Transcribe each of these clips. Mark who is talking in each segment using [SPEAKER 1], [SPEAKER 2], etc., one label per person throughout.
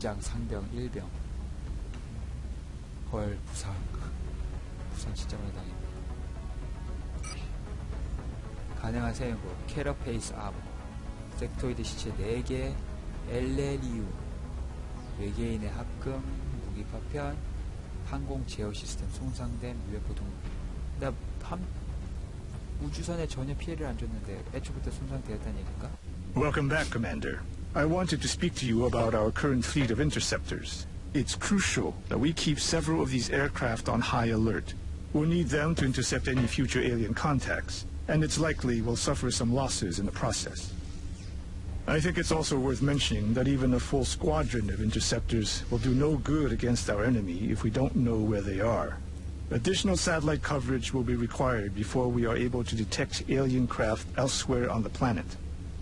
[SPEAKER 1] 심장 상병 1병. 헐 부상 부상 진짜 많이 당했네 가능한 사용법 캐러페이스 아머 섹토이드 시체 4개 엘레리우 외계인의 합금 무기 파편 항공 제어 시스템 손상된 UFO 동물 나 함, 우주선에 전혀 피해를 안 줬는데 애초부터 손상되었다는 얘기인가?
[SPEAKER 2] Welcome back, Commander. I wanted to speak to you about our current fleet of interceptors. It's crucial that we keep several of these aircraft on high alert. We'll need them to intercept any future alien contacts, and it's likely we'll suffer some losses in the process. I think it's also worth mentioning that even a full squadron of interceptors will do no good against our enemy if we don't know where they are. Additional satellite coverage will be required before we are able to detect alien craft elsewhere on the planet.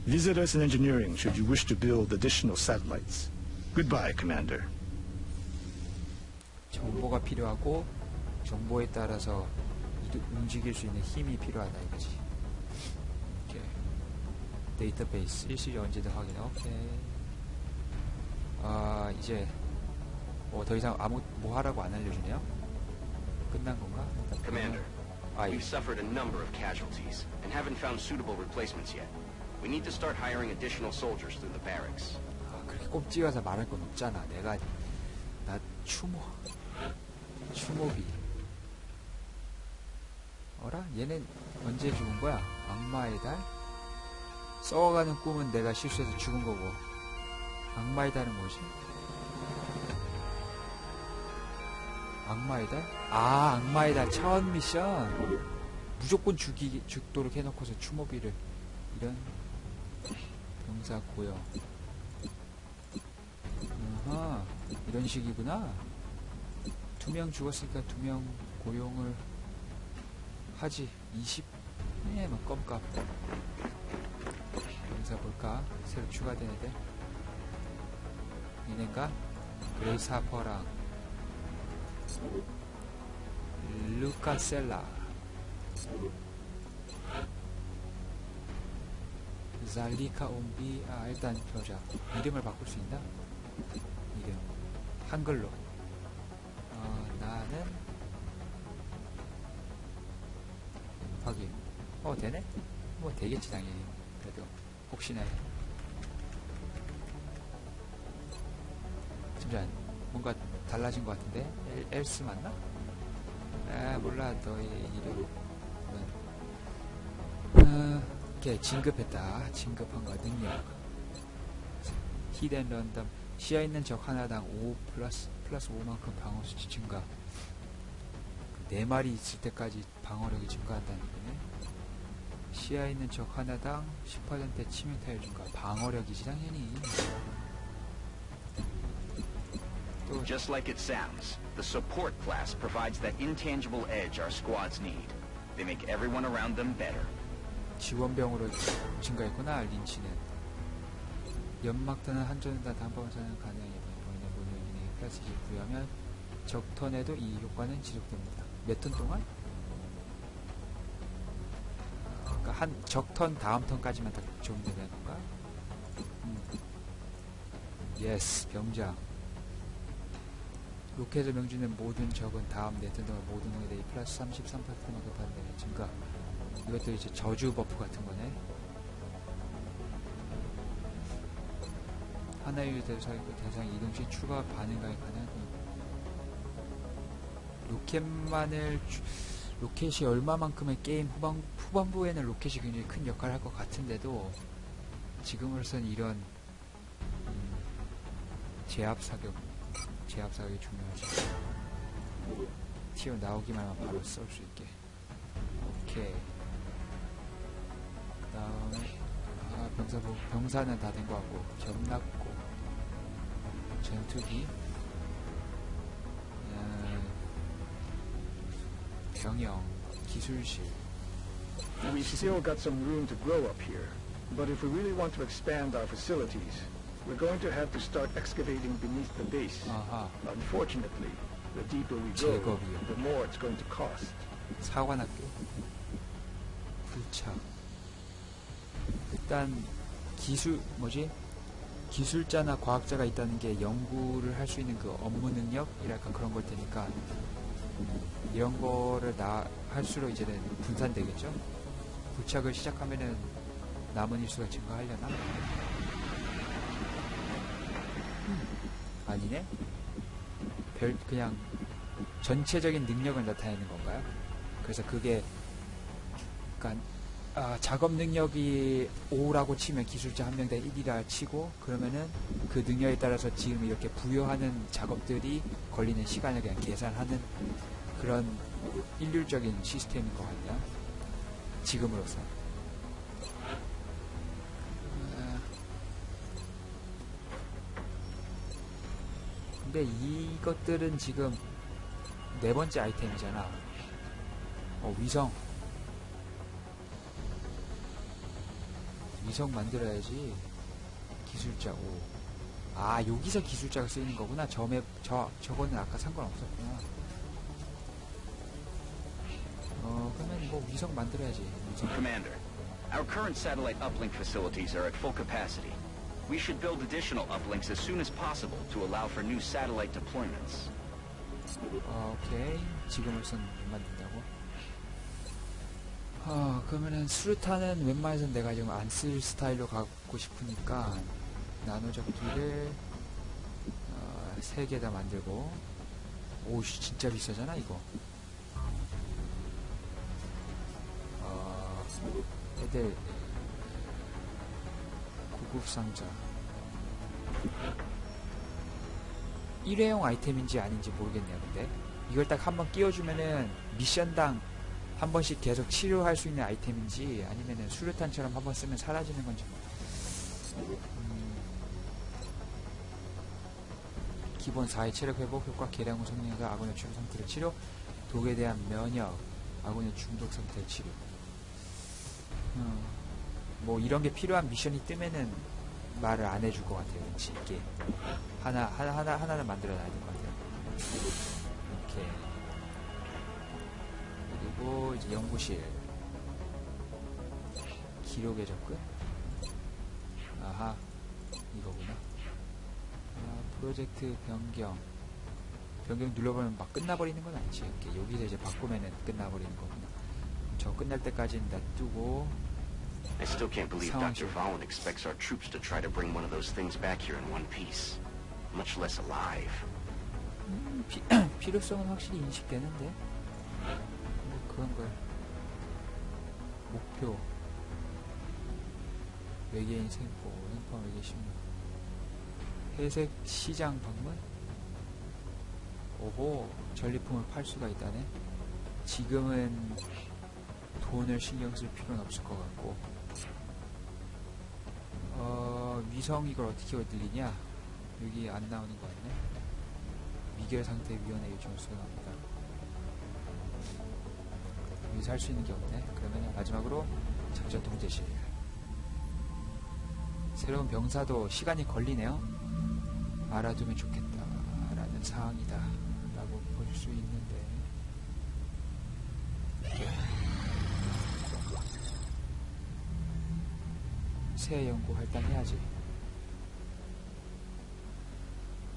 [SPEAKER 2] Visit us in engineering should you wish to build additional satellites. Goodbye, Commander.
[SPEAKER 1] 정보가 필요하고 정보에 따라서 이도- 움직일 수 있는 힘이 필요하다 이거지. 오케이. 데이터베이스 일시리 언제든 확인해. 오케이. 아 이제 뭐 더 이상 아무 뭐 하라고 안 알려주네요. 끝난 건가? 일단
[SPEAKER 3] Commander,
[SPEAKER 1] 보면- 아, 이-
[SPEAKER 3] we've suffered a number of casualties and haven't found suitable replacements yet. We need to start hiring additional soldiers through the barracks.
[SPEAKER 1] 아, 그렇게 꼽찍어서 말할 건 없잖아. 내가 나 추모 추모비. 어라? 얘는 언제 죽은 거야? 악마의 달? 썩어가는 꿈은 내가 실수해서 죽은 거고. 악마의 달은 뭐지? 악마의 달? 아, 악마의 달 차원 미션. 무조건 죽이 죽도록 해놓고서 추모비를 이런 병사 고여. 아하, 이런 식이구나. 두 명 죽었으니까 두 명 고용을 하지. 20, 예, 뭐, 껌값. 영사 볼까? 새로 추가된 애들. 얘네가 그레이스 하퍼랑 루카셀라 잘리카 옴비 아 일단 보자. 이름을 바꿀 수 있나? 이름. 한글로. 어, 나는 확인. 어 되네? 뭐 되겠지 당연히. 그래도. 혹시나. 해. 잠시만 뭔가 달라진 것 같은데? 엘, 엘스 맞나? 아 몰라. 너의 이름은 어, 오케이 진급했다 진급한 거 능력 히덴 런덤 시야 있는 적 하나당 5 플러스 플러스 5만큼 방어 수치 증가 네 마리 있을 때까지 방어력이 증가한다는 거네 시야 있는 적 하나당 10% 치명 타율 증가 방어력이지 당연히 또
[SPEAKER 3] Just like it sounds, the support class provides that intangible edge our squads need. They make everyone around them better.
[SPEAKER 1] 지원병으로 증가했구나 린치는 연막탄은 한전단 단방사는 가능해 보이는 플러스 2 부여하면 적턴에도 이 효과는 지속됩니다 몇 턴 동안? 그러니까 한 적턴 다음 턴까지만 다 적용되는 건가? 음. 예스 병장 로켓을 명주는 모든 적은 다음 네턴 동안 모든 동에 대해 플러스 33%만큼 받는 증가 이것도 이제 저주 버프 같은 거네. 하나의 대상, 대상 이동 시 추가 반응이 가능한 로켓만을 주- 로켓이 얼마만큼의 게임 후반, 후반부에는 로켓이 굉장히 큰 역할을 할 것 같은데도 지금으로선 이런 음, 제압 사격 제압 사격이 중요하지. 튀어 나오기만 하면 바로 쏠 수 있게. 오케이. 그 다음에 아 병사 보- 병사는 다 된 것 같고 점납고 전투기 음, 병영 기술실
[SPEAKER 2] We've still got some room to grow up here, but if we really want to expand our facilities, we're going to have to start excavating beneath the base.
[SPEAKER 1] 아하
[SPEAKER 2] Unfortunately, the deeper we go,
[SPEAKER 1] 제거비요.
[SPEAKER 2] the more it's going to cost.
[SPEAKER 1] 사관학교 불차 일단 기술 뭐지 기술자나 과학자가 있다는 게 연구를 할 수 있는 그 업무 능력이랄까 그런 걸 테니까 이런 거를 나 할수록 이제는 분산되겠죠. 부착을 시작하면은 남은 일수가 증가하려나? 음, 아니네. 별 그냥 전체적인 능력을 나타내는 건가요? 그래서 그게 그러니까 아, 작업 능력이 5라고 치면 기술자 한명대 1이라 치고 그러면은 그 능력에 따라서 지금 이렇게 부여하는 작업들이 걸리는 시간을 그냥 계산하는 그런 일률적인 시스템인 것 같냐? 지금으로서. 아, 근데 이것들은 지금 네 번째 아이템이잖아. 어 위성 위성 만들어야지 기술자 5. 아 여기서 기술자가 쓰이는 거구나. 점에 저 저거는 아까 상관없었구나. 어 그러면 뭐 위성 만들어야지. 위성.
[SPEAKER 3] Commander, our current satellite uplink facilities are at full capacity. We should build additional uplinks as soon as possible to allow for new satellite deployments.
[SPEAKER 1] 어, 오케이. 지금으로선 못 만든다고. 어, 그러면은 수류탄은 웬만해선 내가 지금 안 쓸 스타일로 가고 싶으니까 나노적기를 어, 3개 다 만들고. 오씨 진짜 비싸잖아 이거. 어, 애들 구급상자. 일회용 아이템인지 아닌지 모르겠네요 근데. 이걸 딱 한번 끼워주면은 미션당 한 번씩 계속 치료할 수 있는 아이템인지 아니면은 수류탄처럼 한 번 쓰면 사라지는 건지 음, 기본 4의 체력 회복 효과 계량 후 성능과 아군의 취업 상태를 치료 독에 대한 면역 아군의 중독 상태를 치료. 음, 뭐 이런 게 필요한 미션이 뜨면은 말을 안 해줄 것 같아요 왠지. 이게 하나 하나 하나 하나는 만들어 놔야 될 것 같아요. 이렇게 그리고 이제 연구실 기록의 접근 아하 이거구나 아, 프로젝트 변경 변경 눌러보면 막 끝나버리는 건 아니지 이렇게 여기서 이제 바꾸면은 끝나버리는 거구나 저 끝날 때까지는 놔두고
[SPEAKER 4] I still can't believe Dr. Valen expects our troops to try to bring one of those things back here in one piece. Much less alive.
[SPEAKER 1] 음, 피, 필요성은 확실히 인식되는데 뭐 그런 걸 목표 외계인 생포 행파 외계 신문. 회색 시장 방문? 오호 전리품을 팔 수가 있다네. 지금은 돈을 신경 쓸 필요는 없을 것 같고. 어 위성 이걸 어떻게 들리냐? 여기 안 나오는 거 같네. 미결 상태 위원회 요청을 수행합니다. 여기서 할 수 있는 게 없네. 그러면 마지막으로 작전 통제실. 새로운 병사도 시간이 걸리네요. 알아두면 좋겠다. 라는 사항이다. 라고 볼 수 있는데. 새 연구 할당해야지.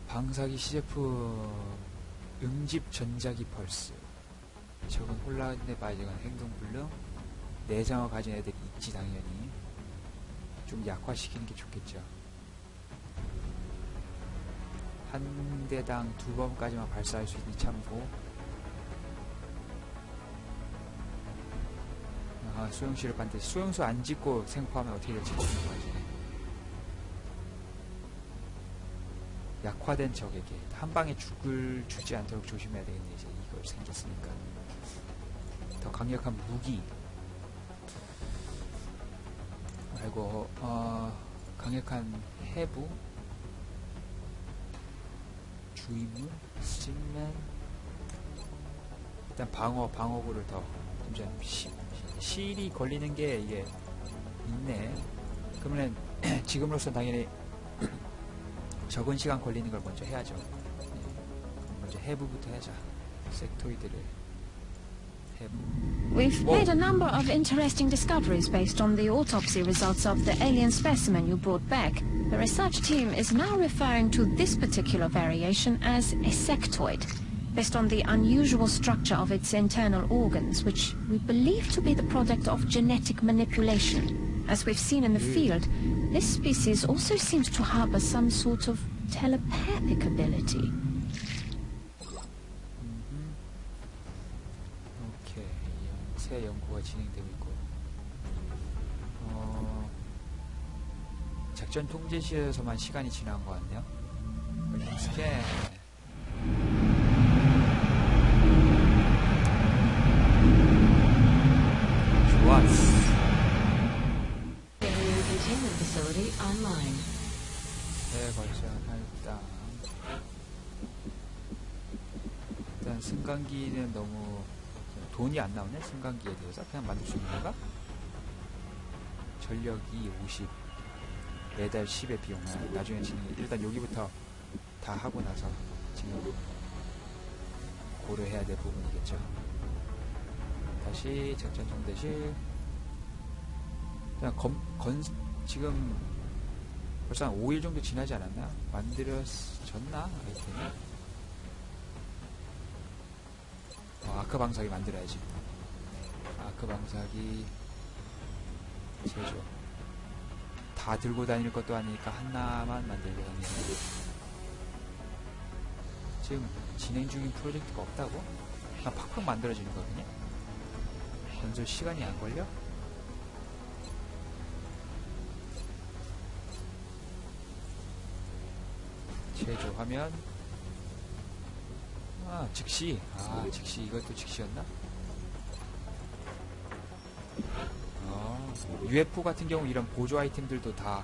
[SPEAKER 1] 방사기 시제품 응집 전자기 펄스 적은 혼란에 빠지거나 행동불능 내장을 가진 애들이 있지 당연히. 좀 약화시키는 게 좋겠죠. 한 대당 두 번까지만 발사할 수 있는 참고. 아 수용실을 반드시 수용소 안 짓고 생포하면 어떻게 될지 궁금하지. 약화된 적에게 한 방에 죽을 주지 않도록 조심해야 되겠네 이제 이걸 더 강력한 무기 말고 어 강력한 해부 주임무 스팀맨 일단 방어 방어구를 더좀 시, 실이 걸리는 게 이게 있네 그러면 지금으로서 당연히 적은 시간 걸리는 걸 먼저 해야죠. 네. 먼저 해부부터 하자. 섹토이드를
[SPEAKER 5] We've
[SPEAKER 1] Whoa.
[SPEAKER 5] made a number of interesting discoveries based on the autopsy results of the alien specimen you brought back. The research team is now referring to this particular variation as a sectoid, based on the unusual structure of its internal organs, which we believe to be the product of genetic manipulation. As we've seen in the hmm. field, this species also seems to harbor some sort of telepathic ability.
[SPEAKER 1] 새 연구가 진행되고 있고 어, 작전 통제실에서만 시간이 지난 것 같네요. 스캔
[SPEAKER 6] online.
[SPEAKER 1] 대걸션 할당. 일단 승강기는 너무 돈이 안 나오네 승강기에 대해서 그냥 만들 수 있는 건가? 전력이 50 매달 10의 비용 아, 나중에 진행 일단 여기부터 다 하고 나서 지금 고려해야 될 부분이겠죠 다시 작전 통대실 그냥 검, 건 지금 벌써 한 5일 정도 지나지 않았나? 만들어졌나? 아이템이? 어, 아크 방사기 만들어야지. 아크 방사기 제조. 다 들고 다닐 것도 아니니까 하나만 만들고 다니는 지금 진행 중인 프로젝트가 없다고? 나 팍팍 만들어지는 거거든요? 건설 시간이 안 걸려? 제조하면 아 즉시 아 즉시 이것도 즉시였나? 어, UFO 같은 경우 이런 보조 아이템들도 다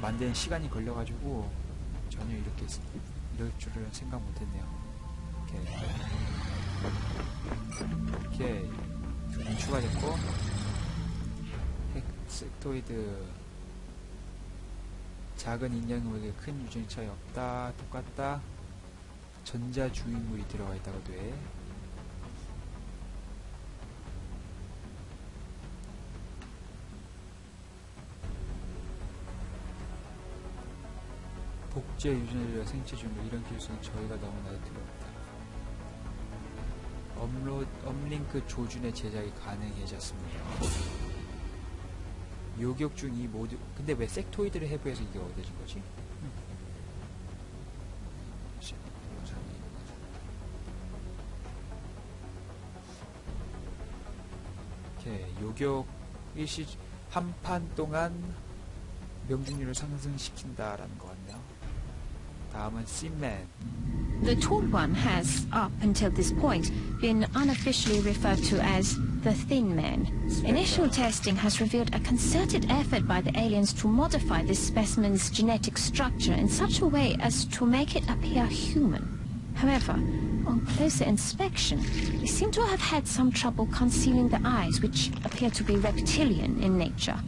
[SPEAKER 1] 만드는 시간이 걸려가지고 전혀 이렇게 쓰- 이럴 줄은 생각 못했네요. 오케이 오케이 추가됐고 섹토이드 작은 인형에게 큰 유전이 차이 없다. 똑같다. 전자 주인물이 들어가 있다고 돼. 복제 유전자 생체 주인물 이런 기술은 저희가 너무나도 두렵다. 업로드 업링크 조준의 제작이 가능해졌습니다. 요격 중 이 모두 근데 왜 섹토이드를 해부해서 이게 얻어진 거지? 시- 요격 일시 한 판 동안 명중률을 상승시킨다라는 것 같네요. 다음은 씬맨
[SPEAKER 5] The Tall One has, up until this point, been unofficially referred to as the Thin Man. Initial testing has revealed a concerted effort by the aliens to modify this specimen's genetic structure in such a way as to make it appear human. However, on closer inspection, they seem to have had some trouble concealing the eyes, which appear to be reptilian in nature.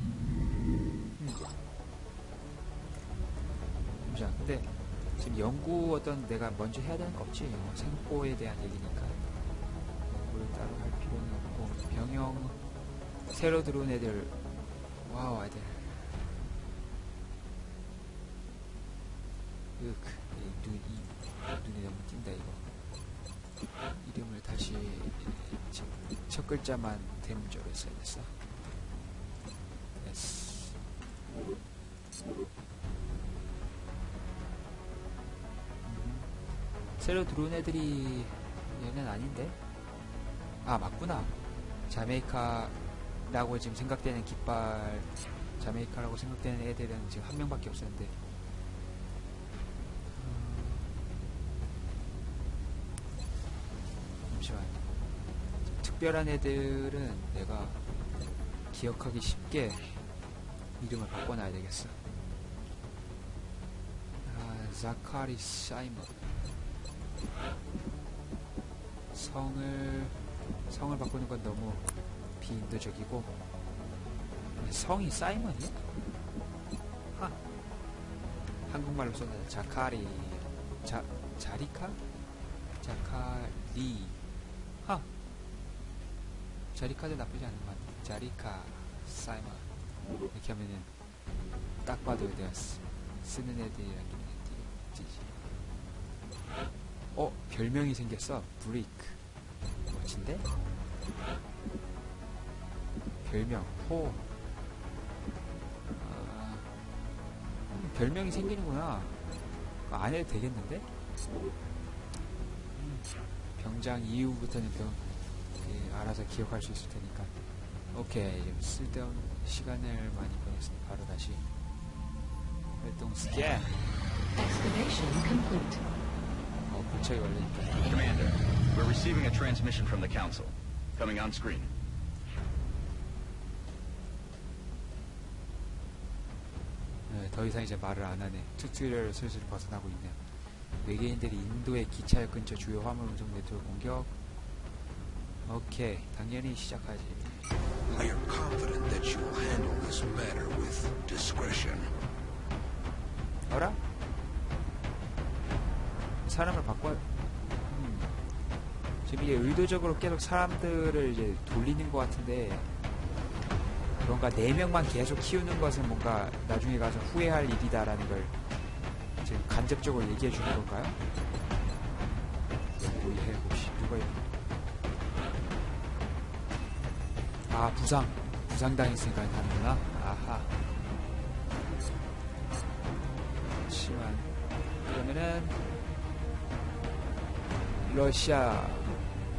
[SPEAKER 1] 잠시만 근데 지금 연구 어떤 내가 먼저 해야 되는 거 없지 어, 생포에 대한 얘기니까 연구를 따로 할 필요는 없고 병영 새로 들어온 애들 와우 애들 으크 이 눈, 이 눈이 너무 띈다 이거 이름을 다시 지금 첫 글자만 대문자로 써야 됐어. 예스 새로 들어온 애들이 얘는 아닌데? 아 맞구나. 자메이카라고 지금 생각되는 깃발 자메이카라고 생각되는 애들은 지금 한 명밖에 없었는데 특별한 애들은 내가 기억하기 쉽게 이름을 바꿔놔야 되겠어. 아, 자카리 사이먼. 성을 성을 바꾸는 건 너무 비인도적이고. 성이 사이먼이야? 하. 한국말로 써는 자카리 자 자리카? 자카리. 하 자리카도 나쁘지 않은 것 같아. 자리카, 사이먼. 이렇게 하면은 딱 봐도 내가 쓰, 쓰는 애들이랑 띄지. 어, 별명이 생겼어. 브레이크. 멋진데? 별명, 호. 아, 음, 별명이 생기는구나. 안 해도 되겠는데? 음, 병장 이후부터는 병, 그, 알아서 기억할 수 있을 테니까. 오케이. 좀 쓸데없는 시간을 많이 보냈으니 바로 다시 활동 스캔. 어, 불착이 걸리니까.
[SPEAKER 3] Commander, we're receiving a transmission from the Council. Coming on screen.
[SPEAKER 1] 네, 더 이상 이제 말을 안 하네. 튜토리얼을 슬슬 벗어나고 있네요. 외계인들이 인도의 기차역 근처 주요 화물 운송 네트워크 공격. 오케이, 당연히 시작하지.
[SPEAKER 7] I am confident that you will handle this matter with discretion.
[SPEAKER 1] 어라? 사람을 바꿔. 음. 지금 이게 의도적으로 계속 사람들을 이제 돌리는 것 같은데 뭔가 네 명만 계속 키우는 것은 뭔가 나중에 가서 후회할 일이다라는 걸 지금 간접적으로 얘기해 주는 건가요? 뭐해 혹시 누가 이 아 부상. 부상 당했으니까 하는구나. 아하. 심한 그러면은 러시아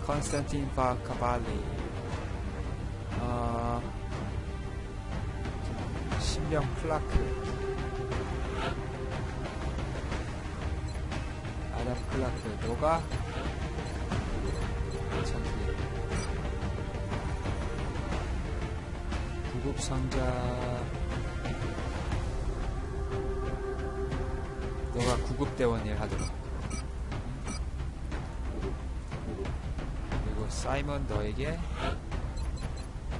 [SPEAKER 1] 컨스탄틴 바카발리. 어 신병 클라크. 아담 클라크 너가 참 기 구급 상자. 너가 구급대원 일 하도록. 그리고 사이먼 너에게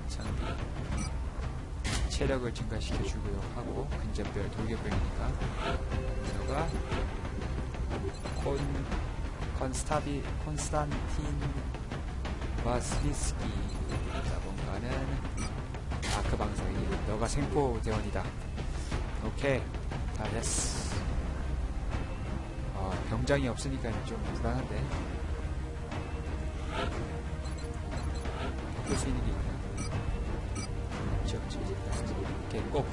[SPEAKER 1] 장비 체력을 증가시켜 주고요 하고 근접별 돌격병이니까 너가 콘 콘스타비 콘스탄틴 바스리스키 자본가는 아크 방송이 너가 생포 대원이다. 오케이. 다 됐어. 어, 병장이 없으니까 좀 불안한데. 바꿀 수 있는 게 있나? 없지 없지. 이렇게. 꼭